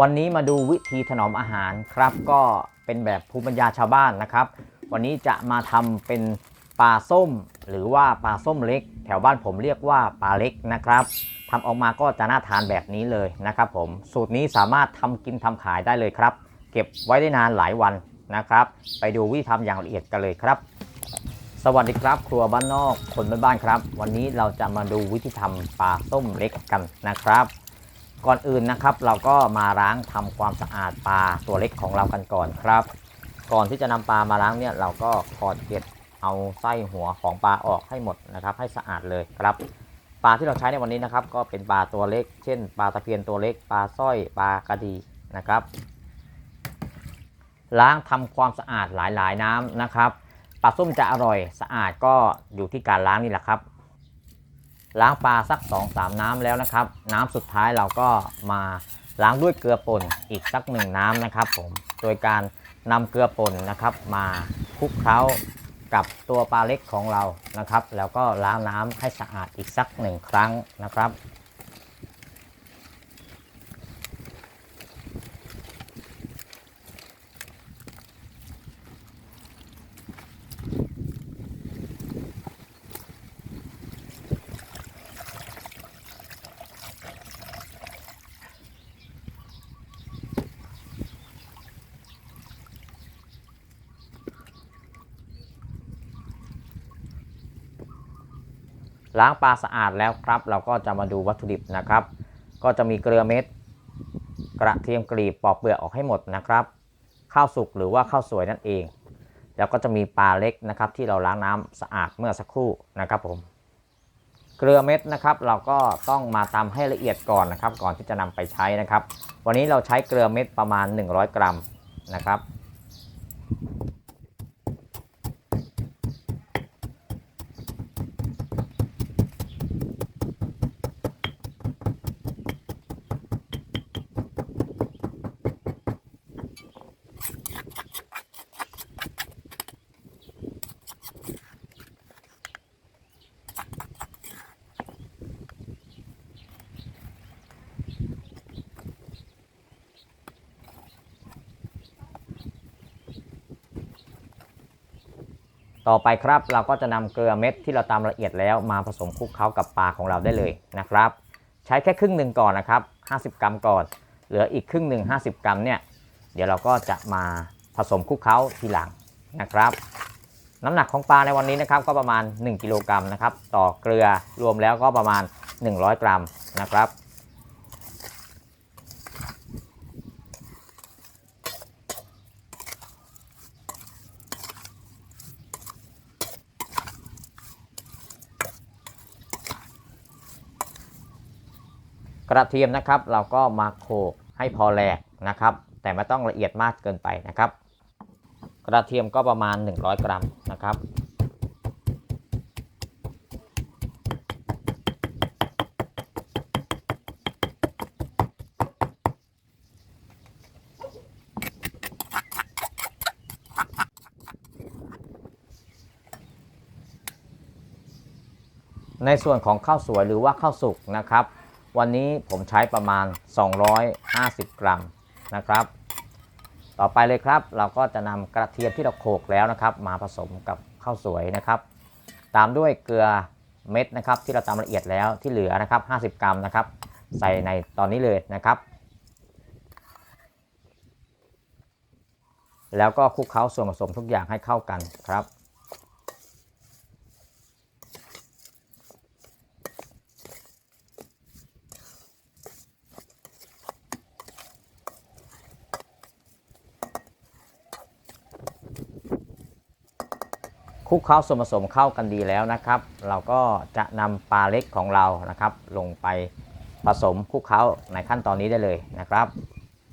วันนี้มาดูวิธีถนอมอาหารครับ ก็เป็นแบบภูมิปัญญาชาวบ้านนะครับ วันนี้จะมาทำเป็นปลาส้ม หรือว่าปลาส้มเล็ก แถวบ้านผมเรียกว่าปลาเล็กนะครับทำออกมาก็จะน่าทานแบบนี้เลยนะครับผมสูตรนี้สามารถทำกินทำขายได้เลยครับ เก็บไว้ได้นานหลายวันนะครับ ไปดูวิธีทำอย่างละเอียดกันเลยครับ สวัสดีครับ ครัวบ้านนอกคนบ้านๆครับ วันนี้เราจะมาดูวิธีทำปลาส้มเล็กกันนะครับ ก่อนอื่นนะครับ เราก็มาล้างทำความสะอาดปลาตัวเล็กของเรากันก่อนครับ ก่อนที่จะนำปลามาล้างเนี่ยเราก็ถอดเกล็ดเอาไส้หัวของปลาออกให้หมดนะครับ ให้สะอาดเลยครับปลาที่เราใช้ในวันนี้นะครับ ก็เป็นปลาตัวเล็ก เช่นปลาตะเพียนตัวเล็กปลาสร้อยปลากระดีนะครับ ล้างทำความสะอาดหลายๆน้ำนะครับปลาส้มจะอร่อยสะอาดก็อยู่ที่การล้างนี่แหละครับ ล้างปลาสัก 2-3 น้ำแล้วนะครับ น้ำสุดท้ายเราก็มาล้างด้วยเกลือป่นอีกสักหนึ่งน้ำนะครับผมโดยการนำเกลือป่นนะครับมาคลุกเคล้ากับตัวปลาเล็กของเรานะครับ แล้วก็ล้างน้ำให้สะอาดอีกสักหนึ่งครั้งนะครับ ล้างปลาสะอาดแล้วครับ เราก็จะมาดูวัตถุดิบนะครับ ก็จะมีเกลือเม็ด กระเทียมกรีบปอกเปลือกออกให้หมดนะครับ ข้าวสุกหรือว่าข้าวสวยนั่นเอง แล้วก็จะมีปลาเล็กนะครับ ที่เราล้างน้ำสะอาดเมื่อสักครู่นะครับผม เกลือเม็ดนะครับ เราก็ต้องมาตำให้ละเอียดก่อนนะครับ ก่อนที่จะนำไปใช้นะครับ วันนี้เราใช้เกลือเม็ดประมาณ 100 กรัมนะครับ ต่อไปครับเราก็จะนำเกลือเม็ดที่เราตามละเอียดแล้วมาผสมคลุกเคล้ากับปลาของเราได้เลยนะครับ ใช้แค่ครึ่งหนึ่งก่อนนะครับ 50 กรัมก่อน เหลืออีกครึ่งหนึ่ง50 กรัมเนี่ยเดี๋ยวเราก็จะมาผสมคลุกเคล้าทีหลังนะครับ น้ำหนักของปลาในวันนี้นะครับก็ประมาณ 1 กิโลกรัมนะครับต่อเกลือรวมแล้วก็ประมาณ 100 กรัมนะครับ กระเทียมนะครับ เราก็มาโขลกให้พอแหลกนะครับ แต่ไม่ต้องละเอียดมากเกินไปนะครับ กระเทียมก็ประมาณ 100 กรัมนะครับในส่วนของข้าวสวยหรือว่าข้าวสุกนะครับ วันนี้ผมใช้ประมาณ 250 กรัมนะครับ ต่อไปเลยครับ เราก็จะนำกระเทียมที่เราโขลกแล้วนะครับ มาผสมกับข้าวสวยนะครับ ตามด้วยเกลือเม็ดนะครับ ที่เราตำละเอียดแล้วที่เหลือนะครับ 50 กรัมนะครับ ใส่ในตอนนี้เลยนะครับ แล้วก็คลุกเคล้าส่วนผสมทุกอย่างให้เข้ากันครับ ค ลุกเคล้าส่วนผสมเข้ากันดีแล้วนะครับ เราก็จะนำปลาเล็กของเรานะครับ ลงไปผสมคลุกเคล้าในขั้นตอนนี้ได้เลยนะครับ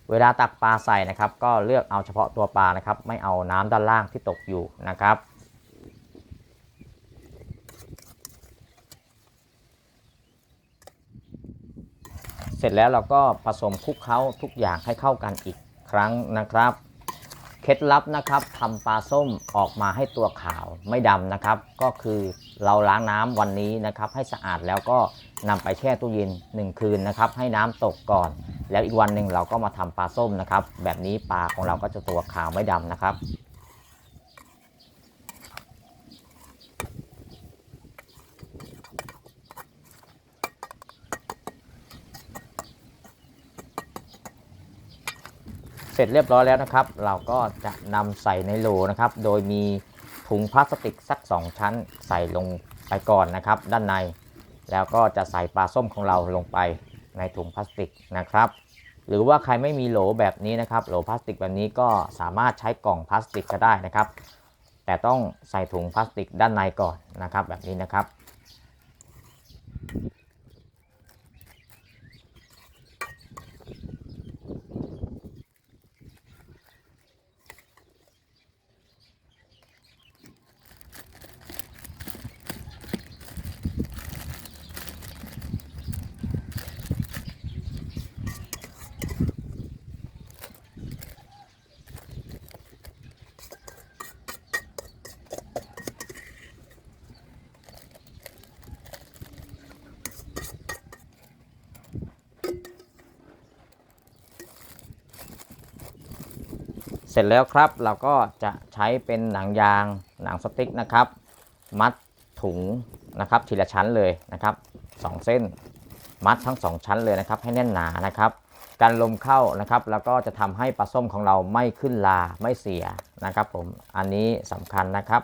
เวลาตักปลาใส่นะครับ ก็เลือกเอาเฉพาะตัวปลานะครับ ไม่เอาน้ำด้านล่างที่ตกอยู่นะครับเสร็จแล้วเราก็ผสมคลุกเคล้าทุกอย่างให้เข้ากันอีกครั้งนะครับ ล็ดลับนะครับทำปลาส้มออกมาให้ตัวขาวไม่ดำนะครับ ก็คือเราล้างน้ำวันนี้นะครับ ให้สะอาดแล้วก็นำไปแช่ตู้เย็น 1 คืนนะครับ ให้น้ำตกก่อน แล้วอีกวันหนึ่งเราก็มาทำปลาส้มนะครับ แบบนี้ปลาของเราก็จะตัวขาวไม่ดำนะครับ สร็จเรียบร้อยแล้วนะครับ เราก็จะนำใส่ในโหลนะครับ โดยมีถุงพลาสติกสัก 2 ชั้นใส่ลงไปก่อนนะครับ ด้านใน แล้วก็จะใส่ปลาส้มของเราลงไปในถุงพลาสติกนะครับ หรือว่าใครไม่มีโหลแบบนี้นะครับ โหลพลาสติกแบบนี้ก็สามารถใช้กล่องพลาสติกก็ได้นะครับ แต่ต้องใส่ถุงพลาสติกด้านในก่อนนะครับ แบบนี้นะครับ ร็จแล้วครับเราก็จะใช้เป็นหนังยางหนังสติ๊กนะครับ มัดถุงนะครับทีละชั้นเลยนะครับสองเส้น มัดทั้งสองชั้นเลยนะครับ ให้แน่นหนานะครับการลมเข้านะครับ แล้วก็จะทำให้ปลาส้มของเราไม่ขึ้นลาไม่เสียนะครับ ผมอันนี้สำคัญนะครับ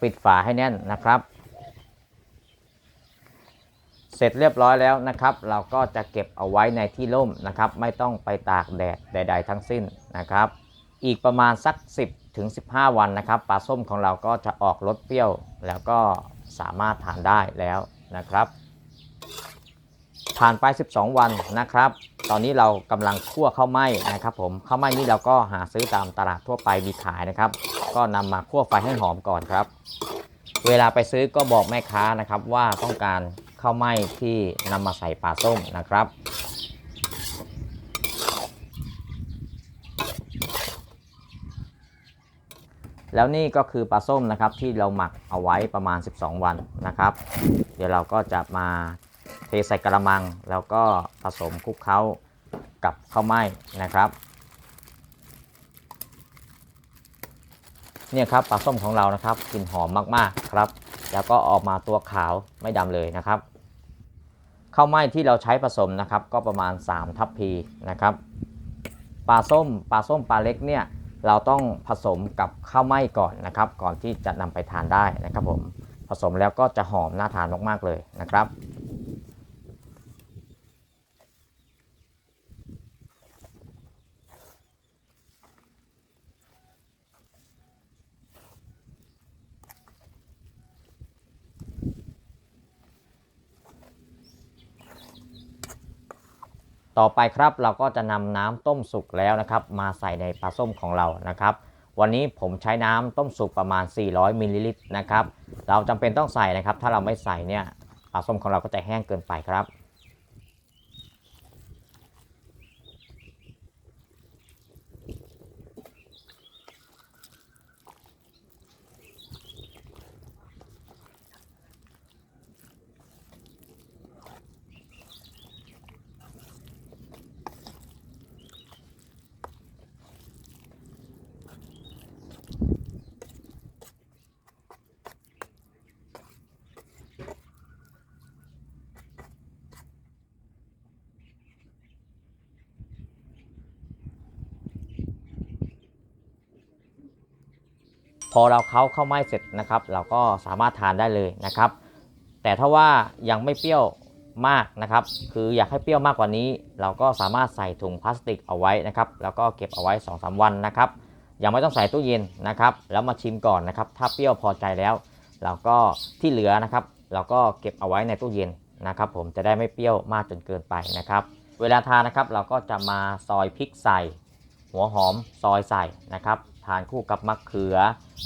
ปิดฝาให้แน่นนะครับ เสร็จเรียบร้อยแล้วนะครับ เราก็จะเก็บเอาไว้ในที่ร่มนะครับ ไม่ต้องไปตากแดดใด ๆ ทั้งสิ้นนะครับ อีกประมาณสัก 10ถึง15 วันนะครับปลาส้มของเราก็จะออกรสเปรี้ยว แล้วก็สามารถทานได้แล้วนะครับผ่านไป 12 วันนะครับ ตอนนี้เรากำลังคั่วข้าวไหม้นะครับ ผมข้าวไหม้นี้เราก็หาซื้อตามตลาดทั่วไปมีขายนะครับ ก็นำมาคั่วไฟให้หอมก่อนครับ เวลาไปซื้อก็บอกแม่ค้านะครับว่าต้องการ ข้าวไหม้ที่นำมาใส่ปลาส้มนะครับ แล้วนี่ก็คือปลาส้มนะครับที่เราหมักเอาไว้ประมาณ 12 วันนะครับ เดี๋ยวเราก็จะมาเทใส่กระมัง แล้วก็ผสมคลุกเคล้ากับข้าวไหม้นะครับเนี่ยครับปลาส้มของเรานะครับกลิ่นหอมมากๆครับ แล้วก็ออกมาตัวขาวไม่ดำเลยนะครับข้าวไหม้ที่เราใช้ผสมนะครับก็ประมาณ 3 ทัพพีนะครับปลาส้มปลาส้มปลาเล็กเนี่ยเราต้องผสมกับข้าวไหม้ก่อนนะครับ ก่อนที่จะนำไปทานได้นะครับผมผสมแล้วก็จะหอมน่าทานมากๆเลยนะครับ ต่อไปครับเราก็จะนำน้ำต้มสุกแล้วนะครับ มาใส่ในปลาส้มของเรานะครับ วันนี้ผมใช้น้ำต้มสุกประมาณ 400มิลลิลิตรนะครับ เราจำเป็นต้องใส่นะครับ ถ้าเราไม่ใส่เนี่ยปลาส้มของเราก็จะแห้งเกินไปครับ อเราเค้าเข้าวไหม้เสร็จนะครับ เราก็สามารถทานได้เลยนะครับ แต่ถ้าว่ายังไม่เปรี้ยวมากนะครับ คืออยากให้เปรี้ยวมากกว่านี้ เราก็สามารถใส่ถุงพลาสติกเอาไว้นะครับ แล้วก็เก็บเอาไว้ 2-3 วันนะครับ ยังไม่ต้องใส่ตู้เย็นนะครับ แล้วมาชิมก่อนนะครับ ถ้าเปรี้ยวพอใจแล้ว เราก็ที่เหลือนะครับ เราก็เก็บเอาไว้ในตู้เย็นนะครับ ผมจะได้ไม่เปรี้ยวมากจนเกินไปนะครับ เวลาทานนะครับ เราก็จะมาซอยพริกใส่ หัวหอมซอยใส่นะครับ ทานคู่กับมะเขือ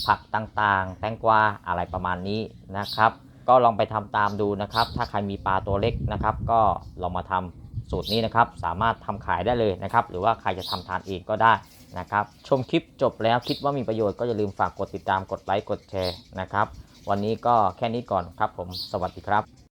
ผักต่างๆ แตงกวาอะไรประมาณนี้นะครับ ก็ลองไปทำตามดูนะครับ ถ้าใครมีปลาตัวเล็กนะครับ ก็ลองมาทำสูตรนี้นะครับ สามารถทำขายได้เลยนะครับ หรือว่าใครจะทำทานเองก็ได้นะครับ ชมคลิปจบแล้วคิดว่ามีประโยชน์ก็อย่าลืมฝากกดติดตามกดไลค์กดแชร์นะครับ วันนี้ก็แค่นี้ก่อนครับผมสวัสดีครับ